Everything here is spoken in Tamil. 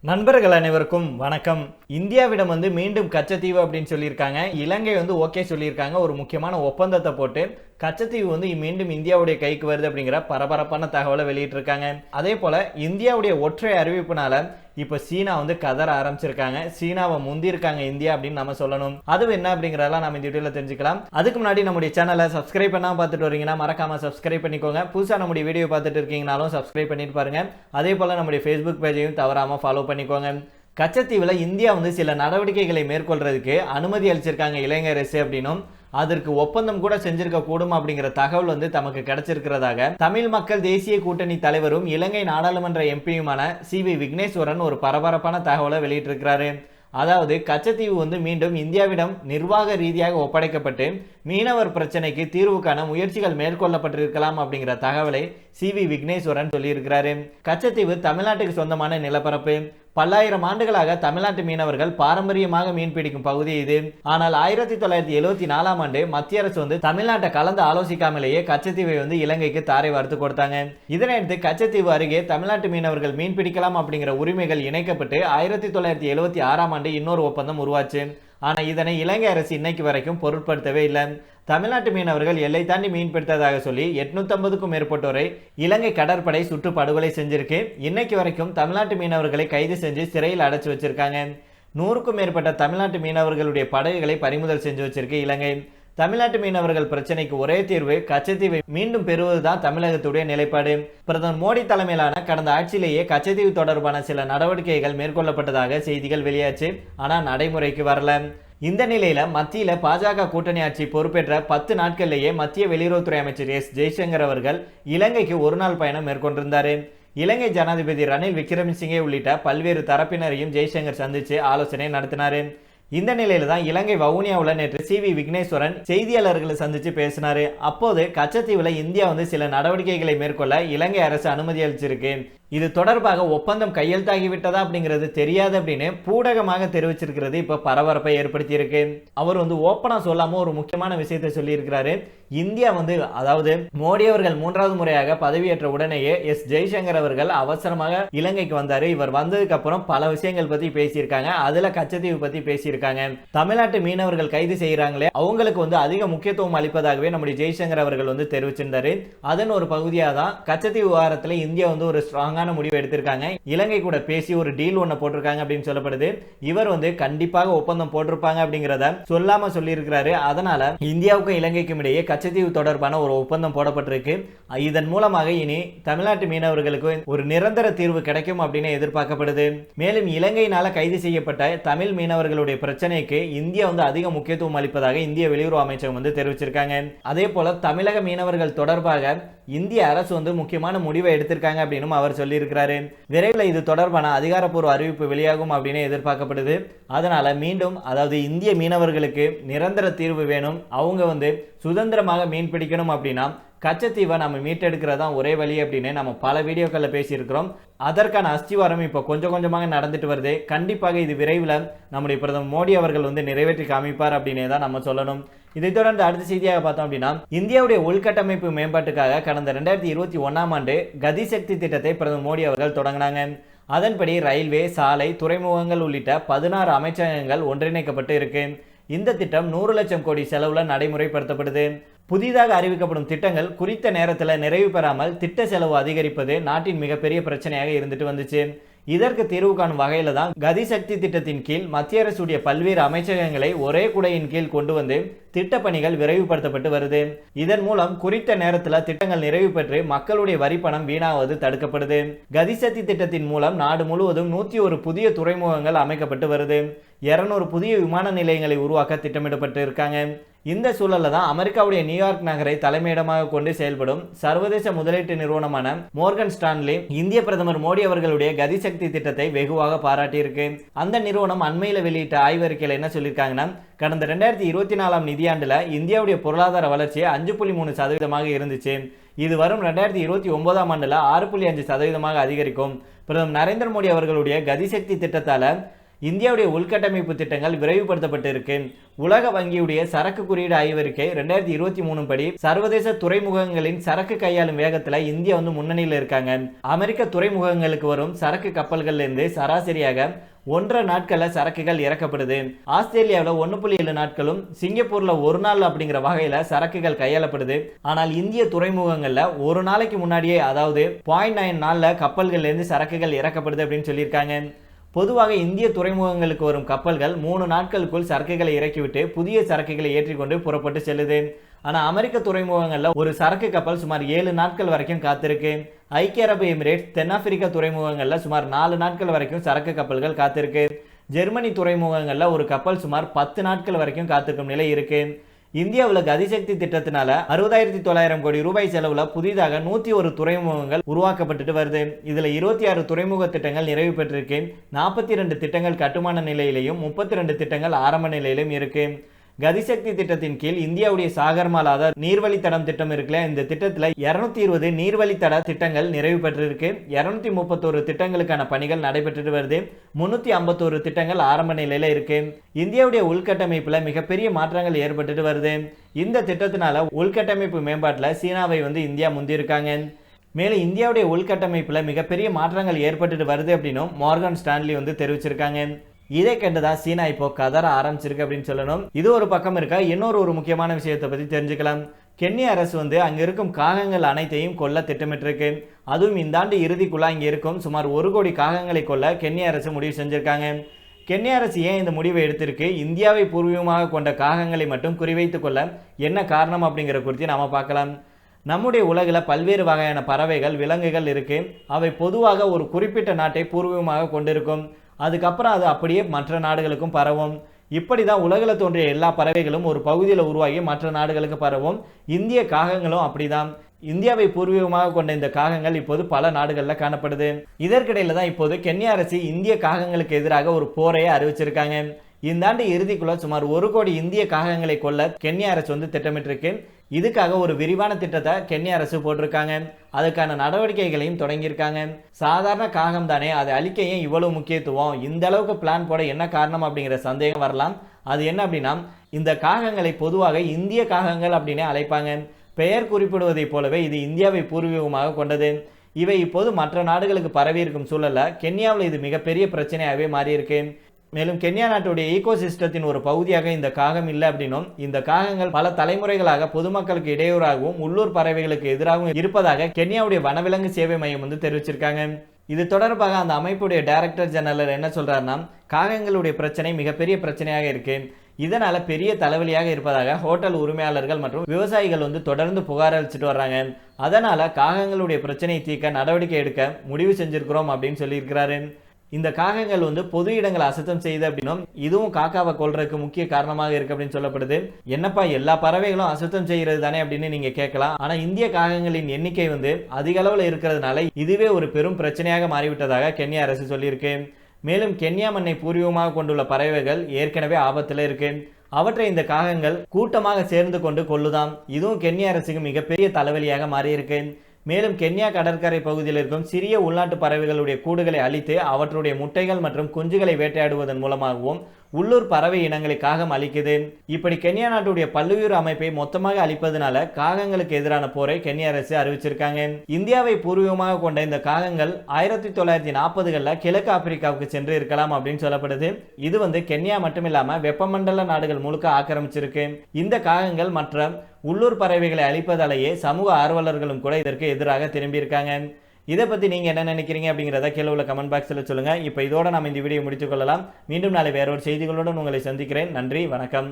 நண்பர்கள் அனைவருக்கும் வணக்கம். இந்தியாவிடம் வந்து மீண்டும் கச்சத்தீவு அப்படின்னு சொல்லியிருக்காங்க. இலங்கை வந்து ஓகே சொல்லியிருக்காங்க. ஒரு முக்கியமான ஒப்பந்தத்தை போட்டு கச்சத்தீவு வந்து மீண்டும் இந்தியாவுடைய கைக்கு வருது அப்படிங்கிற பரபரப்பான தகவலை வெளியிட்டிருக்காங்க. அதே போல் இந்தியாவுடைய ஒற்றை அறிவிப்புனால இப்போ சீனா வந்து கதற ஆரம்பிச்சிருக்காங்க. சீனாவை முந்திருக்காங்க இந்தியா அப்படின்னு நம்ம சொல்லணும். அது என்ன அப்படிங்கிறதெல்லாம் நம்ம இந்த வீடியோவில் தெரிஞ்சுக்கலாம். அதுக்கு முன்னாடி நம்முடைய சேனலை சப்ஸ்கிரைப் பண்ணாம பார்த்துட்டு வரீங்கன்னா மறக்காமல் சப்ஸ்கிரைப் பண்ணிக்கோங்க. புதுசாக நம்முடைய வீடியோ பார்த்துட்டு இருக்கீங்கனாலும் சப்ஸ்கிரைப் பண்ணிட்டு பாருங்க. அதே போல் நம்முடைய ஃபேஸ்புக் பேஜையும் தவறாமல் ஃபாலோ பண்ணிக்கோங்க. கச்சத்தீவில் இந்தியா வந்து சில நடவடிக்கைகளை மேற்கொள்றதுக்கு அனுமதி அளிச்சிருக்காங்க இளைஞர் அரசு அப்படின்னும். அதற்கு ஒப்பந்தம் கூட செஞ்சிருக்க கூடும் அப்படிங்கிற தகவல் வந்து தமக்கு கிடைச்சிருக்கிறதாக தமிழ் மக்கள் தேசிய கூட்டணி தலைவரும் இலங்கை நாடாளுமன்ற எம்பியுமான சி வி விக்னேஸ்வரன் ஒரு பரபரப்பான தகவலை வெளியிட்டிருக்கிறாரு. அதாவது கச்சத்தீவு வந்து மீண்டும் இந்தியாவிடம் நிர்வாக ரீதியாக ஒப்படைக்கப்பட்டு மீனவர் பிரச்சனைக்கு தீர்வு காண முயற்சிகள் மேற்கொள்ளப்பட்டிருக்கலாம் அப்படிங்கிற தகவலை சி வி விக்னேஸ்வரன் சொல்லியிருக்கிறாரு. கச்சத்தீவு தமிழ்நாட்டுக்கு சொந்தமான நிலப்பரப்பு. பல்லாயிரம் ஆண்டுகளாக தமிழ்நாட்டு மீனவர்கள் பாரம்பரியமாக மீன் பிடிக்கும் பகுதி இது. ஆனால் ஆயிரத்தி தொள்ளாயிரத்தி எழுபத்தி நாலாம் ஆண்டு மத்திய அரசு வந்து தமிழ்நாட்டை கலந்து ஆலோசிக்காமலேயே கச்சத்தீவை வந்து இலங்கைக்கு தாரை வார்த்து கொடுத்தாங்க. இதனையடுத்து கச்சத்தீவு அருகே தமிழ்நாட்டு மீனவர்கள் மீன் பிடிக்கலாம் அப்படிங்கிற உரிமைகள் இணைக்கப்பட்டு ஆயிரத்தி தொள்ளாயிரத்தி எழுபத்தி ஆறாம் ஆண்டு இன்னொரு ஒப்பந்தம் உருவாச்சு. ஆனா இதனை இலங்கை அரசு இன்னைக்கு வரைக்கும் பொருட்படுத்தவே இல்லை. தமிழ்நாட்டு மீனவர்கள் எல்லை தாண்டி மீன் பிடித்ததாக சொல்லி எட்நூத்தம்பதுக்கும் மேற்பட்டோரை இலங்கை கடற்படை சுட்டு படுகொலை செஞ்சிருக்கு. இன்னைக்கு வரைக்கும் தமிழ்நாட்டு மீனவர்களை கைது செஞ்சு சிறையில் அடைச்சு வச்சிருக்காங்க. நூறுக்கும் மேற்பட்ட தமிழ்நாட்டு மீனவர்களுடைய படகுகளை பறிமுதல் செஞ்சு வச்சிருக்கு இலங்கை. தமிழ்நாட்டு மீனவர்கள் பிரச்சனைக்கு ஒரே தீர்வு கச்சத்தீவை மீண்டும் பெறுவதுதான் தமிழகத்துடைய நிலைப்பாடு. பிரதமர் மோடி தலைமையிலான கடந்த ஆட்சியிலேயே கச்சத்தீவு தொடர்பான சில நடவடிக்கைகள் மேற்கொள்ளப்பட்டதாக செய்திகள் வெளியாச்சு. ஆனால் நடைமுறைக்கு வரல. இந்த நிலையில மத்தியில பாஜக கூட்டணி ஆட்சி பொறுப்பேற்ற பத்து நாட்கள்லேயே மத்திய வெளியுறவுத்துறை அமைச்சர் எஸ் ஜெய்சங்கர் அவர்கள் இலங்கைக்கு ஒரு நாள் பயணம் மேற்கொண்டிருந்தாரு. இலங்கை ஜனாதிபதி ரணில் விக்ரமசிங்கே உள்ளிட்ட பல்வேறு தரப்பினரையும் ஜெய்சங்கர் சந்திச்சு ஆலோசனை நடத்தினாரு. இந்த நிலையில தான் இலங்கை வவுனியாவில் நேற்று சி வி விக்னேஸ்வரன் செய்தியாளர்களை சந்திச்சு பேசினாரு. அப்போது கச்சத்தீவில் இந்தியா வந்து சில நடவடிக்கைகளை மேற்கொள்ள இலங்கை அரசு அனுமதி அளிச்சிருக்கு. இது தொடர்பாக ஒப்பந்தம் கையெழுத்தாகி விட்டதா அப்படிங்கிறது தெரியாது அப்படின்னு பூடகமாக தெரிவிச்சிருக்கிறது இப்ப பரபரப்பை ஏற்படுத்தி இருக்கு அவர் வந்து ஓப்பனா சொல்லாம ஒரு முக்கியமான விஷயத்தை சொல்லியிருக்கிறாரு. இந்தியா வந்து அதாவது மோடி அவர்கள் மூன்றாவது முறையாக பதவியேற்ற உடனேயே எஸ் ஜெய்சங்கர் அவர்கள் அவசரமாக இலங்கைக்கு வந்தாரு. இவர் வந்ததுக்கு அப்புறம் பல விஷயங்கள் பத்தி பேசியிருக்காங்க. அதுல கச்சத்தீவு பத்தி பேசியிருக்காங்க. தமிழ்நாட்டு மீனவர்கள் கைது செய்யறாங்களே அவங்களுக்கு வந்து அதிக முக்கியத்துவம் அளிப்பதாகவே நம்முடைய ஜெய்சங்கர் அவர்கள் வந்து தெரிவிச்சிருந்தாரு. அதன் ஒரு பகுதியாக தான் கச்சத்தீவு விவகாரத்துல இந்தியா வந்து ஒரு ஸ்ட்ராங் ஸ்ட்ராங்கான முடிவு எடுத்திருக்காங்க. இலங்கை கூட பேசி ஒரு டீல் ஒன்று போட்டிருக்காங்க அப்படின்னு சொல்லப்படுது. இவர் வந்து கண்டிப்பாக ஒப்பந்தம் போட்டிருப்பாங்க அப்படிங்கிறத சொல்லாம சொல்லியிருக்கிறாரு. அதனால இந்தியாவுக்கும் இலங்கைக்கும் இடையே கச்சத்தீவு தொடர்பான ஒரு ஒப்பந்தம் போடப்பட்டிருக்கு. இதன் மூலமாக இனி தமிழ்நாட்டு மீனவர்களுக்கு ஒரு நிரந்தர தீர்வு கிடைக்கும் அப்படின்னு எதிர்பார்க்கப்படுது. மேலும் இலங்கையினால கைது செய்யப்பட்ட தமிழ் மீனவர்களுடைய பிரச்சனைக்கு இந்தியா வந்து அதிக முக்கியத்துவம் அளிப்பதாக இந்திய வெளியுறவு அமைச்சகம் வந்து தெரிவிச்சிருக்காங்க. அதே போல தமிழக மீனவர்கள் தொடர்பாக இந்திய அரசு வந்து முக்கியமான முடிவை எடுத்திருக்காங்க அப்படின்னு அவர் சொல்லி சொல்லியிருக்கிறாரு. விரைவில் இது தொடர்பான அதிகாரப்பூர்வ அறிவிப்பு வெளியாகும் அப்படின்னு எதிர்பார்க்கப்படுது. அதனால மீண்டும் அதாவது இந்திய மீனவர்களுக்கு நிரந்தர தீர்வு வேணும். அவங்க வந்து சுதந்திரமாக மீன் பிடிக்கணும் அப்படின்னா கச்சத்தீவை நம்ம மீட்டெடுக்கிறதான் ஒரே வழி அப்படின்னு நம்ம பல வீடியோக்களில் பேசியிருக்கிறோம். அதற்கான அஸ்திவாரம் இப்போ கொஞ்சம் கொஞ்சமாக நடந்துட்டு வருது. கண்டிப்பாக இது விரைவில் நம்முடைய பிரதமர் மோடி அவர்கள் வந்து நிறைவேற்றி காமிப்பார் அப்படின்னே தான் நம்ம சொல்லணும். இதைத் தொடர்ந்து அடுத்த செய்தியாக பார்த்தோம் அப்படின்னா இந்தியாவுடைய உள்கட்டமைப்பு மேம்பாட்டுக்காக கடந்த ரெண்டாயிரத்தி இருபத்தி ஒன்றாம் ஆண்டு கதிசக்தி திட்டத்தை பிரதமர் மோடி அவர்கள் தொடங்கினாங்க. அதன்படி ரயில்வே சாலை துறைமுகங்கள் உள்ளிட்ட பதினாறு அமைச்சகங்கள் ஒன்றிணைக்கப்பட்டு இருக்கு. இந்த திட்டம் நூறு லட்சம் கோடி செலவுல நடைமுறைப்படுத்தப்படுது. புதிதாக அறிவிக்கப்படும் திட்டங்கள் குறித்த நேரத்தில் நிறைவு பெறாமல் திட்ட செலவு அதிகரிப்பது நாட்டின் மிகப்பெரிய பிரச்சனையாக இருந்துட்டு வந்துச்சு. இதற்கு தீர்வு காணும் வகையில் தான் கதிசக்தி திட்டத்தின் கீழ் மத்திய அரசுடைய பல்வேறு அமைச்சகங்களை ஒரே குடையின் கீழ் கொண்டு வந்து திட்டப்பணிகள் விரைவுபடுத்தப்பட்டு வருது. இதன் மூலம் குறித்த நேரத்தில் திட்டங்கள் நிறைவு பெற்று மக்களுடைய வரிப்பணம் வீணாவது தடுக்கப்படுது. கதிசக்தி திட்டத்தின் மூலம் நாடு முழுவதும் நூத்தி ஒரு புதிய துறைமுகங்கள் அமைக்கப்பட்டு வருது. இருநூறு புதிய விமான நிலையங்களை உருவாக்க திட்டமிடப்பட்டு இருக்காங்க இந்த சூழலில் தான் அமெரிக்காவுடைய நியூயார்க் நகரை தலைமையிடமாக கொண்டு செயல்படும் சர்வதேச முதலீட்டு நிறுவனமான மோர்கன் ஸ்டான்லி இந்திய பிரதமர் மோடி அவர்களுடைய கதிசக்தி திட்டத்தை வெகுவாக பாராட்டியிருக்கு. அந்த நிறுவனம் அண்மையில் வெளியிட்ட ஆய்வறிக்கையில் என்ன சொல்லியிருக்காங்கன்னா கடந்த ரெண்டாயிரத்தி இருபத்தி நாலாம் நிதியாண்டில் இந்தியாவுடைய பொருளாதார வளர்ச்சி அஞ்சு புள்ளி மூணு சதவீதமாக இருந்துச்சு. இது வரும் ரெண்டாயிரத்தி இருபத்தி ஒன்பதாம் ஆண்டில் ஆறு புள்ளி அஞ்சு சதவீதமாக அதிகரிக்கும். பிரதமர் நரேந்திர மோடி அவர்களுடைய கதிசக்தி திட்டத்தால் இந்தியாவுடைய உள்கட்டமைப்பு திட்டங்கள் விரைவுபடுத்தப்பட்டு இருக்கு உலக வங்கியுடைய சரக்கு குறியீடு ஆய்வறிக்கை ரெண்டாயிரத்தி இருபத்தி மூணு படி சர்வதேச துறைமுகங்களின் சரக்கு கையாளும் வேகத்துல இந்தியா வந்து முன்னணியில் இருக்காங்க. அமெரிக்க துறைமுகங்களுக்கு வரும் சரக்கு கப்பல்கள்ல இருந்து சராசரியாக ஒன்றரை நாட்களில் சரக்குகள் இறக்கப்படுது. ஆஸ்திரேலியாவில் ஒன்று புள்ளி ஏழு நாட்களும் சிங்கப்பூர்ல ஒரு நாள் அப்படிங்கிற வகையில சரக்குகள் கையாளப்படுது. ஆனால் இந்திய துறைமுகங்கள்ல ஒரு நாளைக்கு முன்னாடியே அதாவது பாயிண்ட் நைன் நாளில் கப்பல்கள்லேருந்து சரக்குகள் இறக்கப்படுது அப்படின்னு சொல்லியிருக்காங்க. பொதுவாக இந்திய துறைமுகங்களுக்கு வரும் கப்பல்கள் மூணு நாட்களுக்குள் சரக்குகளை இறக்கிவிட்டு புதிய சரக்குகளை ஏற்றிக்கொண்டு புறப்பட்டு செல்லுது. ஆனால் அமெரிக்க துறைமுகங்களில் ஒரு சரக்கு கப்பல் சுமார் ஏழு நாட்கள் வரைக்கும் காத்திருக்கு. ஐக்கிய அரபு எமிரேட்ஸ் தென்னாப்பிரிக்க துறைமுகங்களில் சுமார் நாலு நாட்கள் வரைக்கும் சரக்கு கப்பல்கள் காத்திருக்கு. ஜெர்மனி துறைமுகங்களில் ஒரு கப்பல் சுமார் பத்து நாட்கள் வரைக்கும் காத்திருக்கும் நிலை இருக்குது இந்தியாவில் கதிசக்தி திட்டத்தினால அறுபதாயிரத்தி தொள்ளாயிரம் கோடி ரூபாய் செலவுல புதிதாக நூத்தி ஒரு துறைமுகங்கள் உருவாக்கப்பட்டுட்டு வருது. இதுல இருபத்தி ஆறு துறைமுக திட்டங்கள் நிறைவு பெற்றிருக்கு. நாற்பத்தி ரெண்டு திட்டங்கள் கட்டுமான நிலையிலையும் முப்பத்தி ரெண்டு திட்டங்கள் ஆரம்ப நிலையிலும் இருக்கு. கதிசக்தி திட்டத்தின் கீழ் இந்தியாவுடைய சாகர்மாலா அதாவது நீர்வழித்தடம் திட்டம் இருக்குல்ல? இந்த திட்டத்தில் இருநூத்தி இருபது நீர்வழித்தட திட்டங்கள் நிறைவு பெற்றிருக்கு. இருநூத்தி முப்பத்தோரு திட்டங்களுக்கான பணிகள் நடைபெற்று வருது. முன்னூத்தி ஐம்பத்தோரு திட்டங்கள் ஆரம்ப நிலையில இருக்கு. இந்தியாவுடைய உள்கட்டமைப்புல மிகப்பெரிய மாற்றங்கள் ஏற்பட்டுட்டு வருது. இந்த திட்டத்தினால உள்கட்டமைப்பு மேம்பாட்டில் சீனாவை வந்து இந்தியா முந்தியிருக்காங்க. மேலும் இந்தியாவுடைய உள்கட்டமைப்பில் மிகப்பெரிய மாற்றங்கள் ஏற்பட்டுட்டு வருது அப்படின்னும் மார்கன் ஸ்டான்லி வந்து தெரிவிச்சிருக்காங்க. இதை கண்டுதான் சீனா இப்போ கதற ஆரம்பிச்சிருக்கு அப்படின்னு சொல்லணும். இது ஒரு பக்கம் இருக்க? இன்னொரு ஒரு முக்கியமான விஷயத்தை பத்தி தெரிஞ்சுக்கலாம். கென்யா அரசு வந்து அங்க இருக்கும் காகங்கள் அனைத்தையும் கொல்ல திட்டமிட்டிருக்கு. அதுவும் இந்த ஆண்டு இறுதிக்குள்ள இங்க இருக்கும். சுமார் ஒரு கோடி காகங்களை கொல்ல கென்யா அரசு முடிவு செஞ்சிருக்காங்க. கென்யா அரசு ஏன் இந்த முடிவை எடுத்திருக்கு? இந்தியாவை பூர்வீகமாக கொண்ட காகங்களை மட்டும் குறிவைத்து கொள்ள என்ன காரணம் அப்படிங்கிற குறித்து நாம பார்க்கலாம். நம்முடைய உலகில் பல்வேறு வகையான பறவைகள் விலங்குகள் இருக்கு. அவை பொதுவாக ஒரு குறிப்பிட்ட நாட்டை பூர்வீகமாக கொண்டிருக்கும். அதுக்கப்புறம் அது அப்படியே மற்ற நாடுகளுக்கும் பரவும். இப்படி தான் உலகில் தோன்றிய எல்லா பறவைகளும் ஒரு பகுதியில் உருவாகி மற்ற நாடுகளுக்கு பரவும். இந்திய காகங்களும் அப்படிதான். இந்தியாவை பூர்வீகமாக கொண்ட இந்த காகங்கள் இப்போது பல நாடுகளில் காணப்படுது. இதற்கிடையில் தான் இப்போது கென்யா அரசு இந்திய காகங்களுக்கு எதிராக ஒரு போரையை அறிவிச்சிருக்காங்க. இந்த ஆண்டு இறுதிக்குள்ள சுமார் ஒரு கோடி இந்திய காகங்களை கொல்ல கென்யா அரசு வந்து திட்டமிட்டிருக்கு. இதுக்காக ஒரு விரிவான திட்டத்தை கென்யா அரசு போட்டிருக்காங்க. அதுக்கான நடவடிக்கைகளையும் தொடங்கியிருக்காங்க. சாதாரண காகம் தானே அதை அழிக்க ஏன் இவ்வளவு முக்கியத்துவம்? இந்த அளவுக்கு பிளான் போட என்ன காரணம் அப்படிங்கிற சந்தேகம் வரலாம். அது என்ன அப்படின்னா இந்த காகங்களை பொதுவாக இந்திய காகங்கள் அப்படின்னே அழைப்பாங்க. பெயர் குறிப்பிடுவதைப் போலவே இது இந்தியாவை பூர்வீகமாக கொண்டது. இவை இப்போது மற்ற நாடுகளுக்கு பரவி இருக்கும் கென்யாவில் இது மிகப்பெரிய பிரச்சனையாகவே மாறியிருக்கு. மேலும் கென்யா நாட்டுடைய ஈகோ சிஸ்டத்தின் ஒரு பகுதியாக இந்த காகம் இல்லை அப்படின்னும் இந்த காகங்கள் பல தலைமுறைகளாக பொதுமக்களுக்கு இடையூறாகவும் உள்ளூர் பறவைகளுக்கு எதிராகவும் இருப்பதாக கென்யாவுடைய வனவிலங்கு சேவை மையம் வந்து தெரிவிச்சிருக்காங்க. இது தொடர்பாக அந்த அமைப்புடைய டைரக்டர் ஜெனரல் என்ன சொல்றாருன்னா காகங்களுடைய பிரச்சனை மிகப்பெரிய பிரச்சனையாக இருக்கு. இதனால பெரிய தலைவலியாக இருப்பதாக ஹோட்டல் உரிமையாளர்கள் மற்றும் விவசாயிகள் வந்து தொடர்ந்து புகார் அளிச்சுட்டு வர்றாங்க. அதனால காகங்களுடைய பிரச்சனையை தீர்க்க நடவடிக்கை எடுக்க முடிவு செஞ்சிருக்கிறோம் அப்படின்னு சொல்லியிருக்கிறாரு. இந்த காகங்கள் வந்து பொது இடங்களை அசுத்தம் செய்யுது அப்படின்னும் இதுவும் காக்காவை கொள்றதுக்கு முக்கிய காரணமாக இருக்கு அப்படின்னு சொல்லப்படுது. என்னப்பா எல்லா பறவைகளும் அசுத்தம் செய்கிறது தானே அப்படின்னு நீங்க கேட்கலாம். ஆனா இந்திய காகங்களின் எண்ணிக்கை வந்து அதிக அளவில் இருக்கிறதுனால இதுவே ஒரு பெரும் பிரச்சனையாக மாறிவிட்டதாக கென்யா அரசு சொல்லியிருக்கு. மேலும் கென்யா மண்ணை பூர்வீகமாக கொண்டுள்ள பறவைகள் ஏற்கனவே ஆபத்தில் இருக்கு. அவற்றை இந்த காகங்கள் கூட்டமாக சேர்ந்து கொண்டு கொள்ளுதாம். இதுவும் கென்யா அரசுக்கு மிகப்பெரிய தலைவலியாக மாறியிருக்கு. மேலும் கென்யா கடற்கரை பகுதியில் இருக்கும் சிறிய உள்நாட்டு பறவைகளுடைய கூடுகளை அழித்து அவற்றுடைய முட்டைகள் மற்றும் குஞ்சுகளை வேட்டையாடுவதன் மூலமாகவும் உள்ளூர் பறவை இனங்களை காகம் இப்படி கென்யா நாட்டுடைய பல்லுயிர் அமைப்பை மொத்தமாக அளிப்பதனால காகங்களுக்கு எதிரான போரை கென்யா அரசு அறிவிச்சிருக்காங்க. இந்தியாவை பூர்வீகமாக கொண்ட இந்த காகங்கள் ஆயிரத்தி தொள்ளாயிரத்தி நாற்பதுகளில் கிழக்கு ஆப்பிரிக்காவுக்கு சென்று இருக்கலாம் அப்படின்னு சொல்லப்படுது. இது வந்து கென்யா மட்டுமில்லாம வெப்பமண்டல நாடுகள் முழுக்க ஆக்கிரமிச்சிருக்கு. இந்த காகங்கள் மற்ற உள்ளூர் பறவைகளை அழிப்பதாலேயே சமூக ஆர்வலர்களும் கூட இதற்கு எதிராக திரும்பியிருக்காங்க இதை பற்றி நீங்கள் என்ன நினைக்கிறீங்க அப்படிங்கிறத கீழே உள்ள கமெண்ட் பாக்ஸில் சொல்லுங்கள் இப்போ இதோட நம்ம இந்த வீடியோ முடித்துக்கொள்ளலாம் மீண்டும் நாளை வேறொரு செய்திகளுடன் உங்களை சந்திக்கிறேன். நன்றி வணக்கம்.